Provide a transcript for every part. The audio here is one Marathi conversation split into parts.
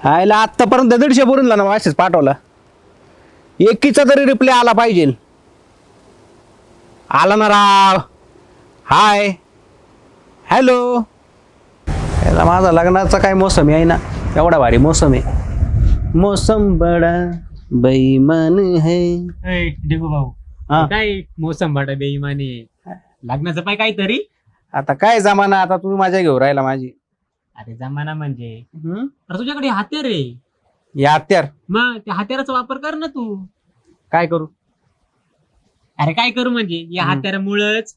आयला आत्तापर्यंत दीडशे बोलून ना मेसेज पाठवला. एकीचा तरी रिप्लाय आला पाहिजे. आला ना राव. हाय. हॅलो याला माझा लग्नाचा काय मोसम आहे ना एवढा भारी मोसम आहे. मोसम बडा बेईमान है. ढेगू भाऊ. हा. काय मोसम भाटा बेईमानी लग्नाचं पाय काहीतरी? आता काय जमाना आता तुम्ही माझ्या घेऊ राहिला माझी. अरे जमाना म्हणजे. अरे तुझ्याकडे हत्यार आहे. या हत्यार. मग त्या हत्याराचा वापर कर ना तू. काय करू? अरे काय करू म्हणजे? या हत्यारामुळेच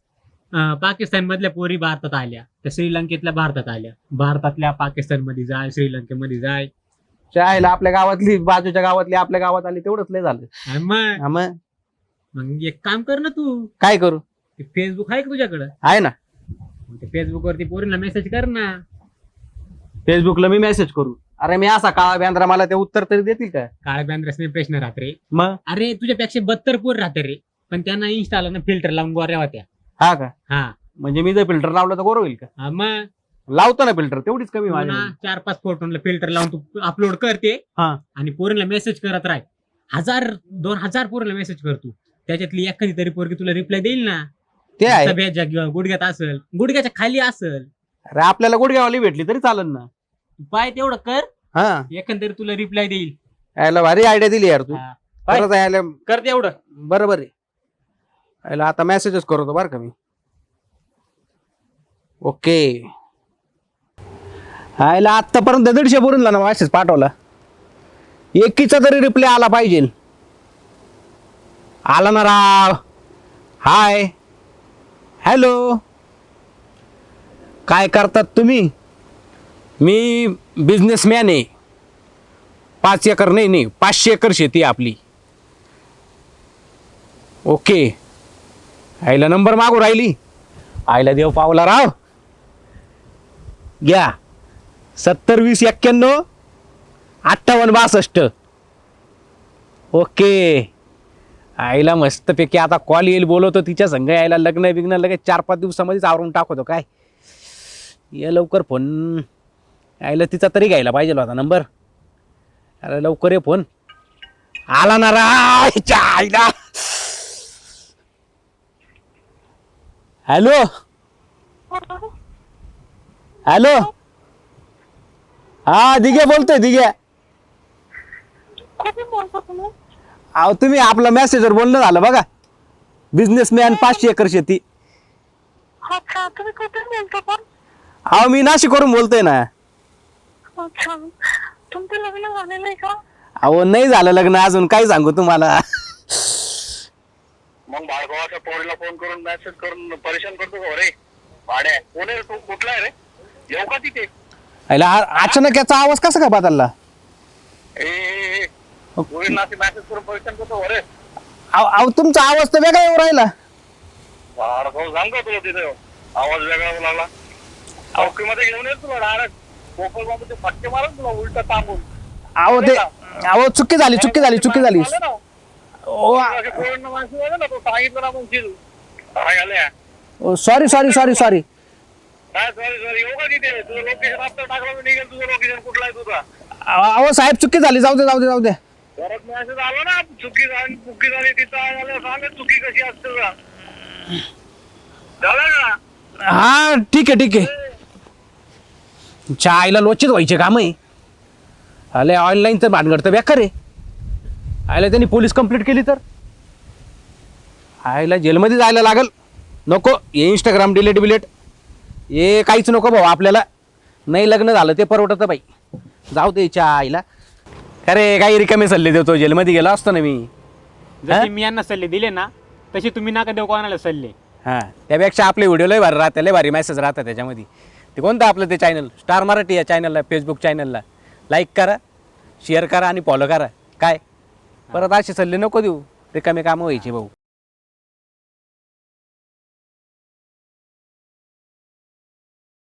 पाकिस्तान मधल्या पोरी भारतात आल्या. त्या श्रीलंकेतल्या भारतात आल्या. भारतातल्या पाकिस्तानमध्ये जाय श्रीलंकेमध्ये जाय. चायला आपल्या गावातली बाजूच्या गावातली आपल्या गावात आली तेवढंच लय झालं. मग. हा मग? मग एक काम कर ना तू. काय करू? फेसबुक आहे का तुझ्याकडं? आहे ना. मग ते फेसबुक वरती पोरींना मेसेज कर ना. फेसबुकला मी मेसेज करू. अरे मी असा काळा बँद्रा मला ते उत्तर तरी देतील का? काळ्या बँद्रसने प्रश्न राहत रे. मग? अरे तुझ्यापेक्षा बत्तर पोर राहते रे. पण त्यांना इन्स्टाला ना फिल्टर लावून गोऱ्या होत्या. हा का? हा. म्हणजे मी जर फिल्टर लावलं तर बरोबर होईल का? हा, मग? लावतो ना फिल्टर तेवढीच कमी तू माझ्या ना चार पाच फोटोला फिल्टर लावून तू अपलोड करते हा. आणि पोरीला मेसेज करत राह. हजार दोन हजार पोरीला मेसेज कर तू. त्याच्यातली एखादी तरी पोरगी तुला रिप्लाय देईल ना. ते आहे. सभ्याच्या किंवा गुडघ्यात असेल गुडघ्याच्या खाली असेल अरे आपल्याला गुडघ्यावाली भेटली तरी चालेल ना. पाय तेवढं कर. हा. एकंदरीत तुला रिप्लाय देईल. यायला भारी आयडिया दिली यार तू. हा. पाय, खरंच यायला कर तेवढं. बरोबर आहे. यायला आता मेसेजच करतो बरं का मी. ओके. आयला आत्तापर्यंत दीडशे बोलून ना मेसेज पाठवला. एकीचा तरी रिप्लाय आला पाहिजे. आला ना राव. हाय हॅलो काय करतात तुम्ही? मी बिझनेसमॅन आहे. पाच एकर नाही नाही पाचशे एकर शेती आहे आपली. ओके. आईला नंबर मागू राहिली. आईला देव पावला राव. घ्या. सत्तर वीस एक्क्याण्णव अठ्ठावन्न बासष्ट. ओके. आईला मस्तपैकी आता कॉल येईल बोलवतो तिच्या संघ यायला लग्न बिग्न लगेच चार पाच दिवसामध्येच आवरून टाकतो काय? ये लवकर फोन. आईला तिचा तरी घ्यायला पाहिजे होता नंबर अरे लवकर ये फोन. आला ना रायच्या आईला. हॅलो. हॅलो. हा दिघे बोलतोय दिघे. अहो तुम्ही आपलं मेसेजवर बोलणं झालं बघा. बिझनेसमॅन पाचशे एकर शेती. अच्छा तुम्ही कुठे बोलतो पण? अहो मी नाशिकवरून बोलतोय ना. अच्छा. तुमचं लग्न झालेलं आहे का? अहो नाही झालं लग्न अजून काय सांगू तुम्हाला? मग बाळगावाच्या पोरीला फोन करून मेसेज करून परेशान करतो का रे? भाड्या कोण आहे रे तू? कुठला आहे रे? येऊ का तिथे? आ- अचानक याचा आवाज कसा काय बदलला? ए, ए ए, पोरींना असे मेसेज करून परेशान करतो का रे? अहो अहो, तुमचा आवाज तर वेगळा येऊ राहिला. सांग का तुला तिथे? आवाज वेगळा लागला. चौकीमध्ये घेऊन येत तुला डायरेक्ट कोकलमध्ये फटके तुला उलट टाकून अहो ते अहो चुकी झाली चुकी झाली चुकी झाली. ओ ना तो सांगितलं मग सॉरी सॉरी सॉरी सॉरी काय सॉरी सॉरी येऊ का तिथे? तुझं लोकेशन आता टाकलं मी निघेल तुझं लोकेशन कुठलं आहे तुझा? अहो साहेब चुकी झाली. जाऊ दे जाऊ दे जाऊ दे. परत मेसेज आला ना? चुकी झाली चुकी झाली तिथं आलं सांग चुकी कशी असते का झालं ना हा ठीक आहे ठीक आहे. आईला लोचित व्हायचे काम. आहे आले ऑनलाईन तर भानगड तर बेकार आहे. आयला त्यांनी पोलीस कंप्लीट केली तर? आईला जेलमध्ये जायला लागल. नको हे इंस्टाग्राम डिलेट बिलेट. हे काहीच नको भाऊ आपल्याला. नाही लग्न झालं ते परवडतं बाई. जाऊ दे च्या आईला. अरे काही रिकामे सल्ले देतो. जेलमध्ये गेलो असतो ना मी. जसे मी यांना सल्ले दिले ना तसे तुम्ही नका देऊ कोणाला सल्ले. हां त्यापेक्षा आपले व्हिडिओ लय भारी राहते लय भारी मेसेज राहतात त्याच्यामध्ये. ते कोणतं आपलं ते चॅनल स्टार मराठी या चॅनलला फेसबुक चॅनलला लाईक करा शेअर करा आणि फॉलो करा. काय? परत असे सल्ले नको देऊ. रिकामे कामं व्हायचे भाऊ.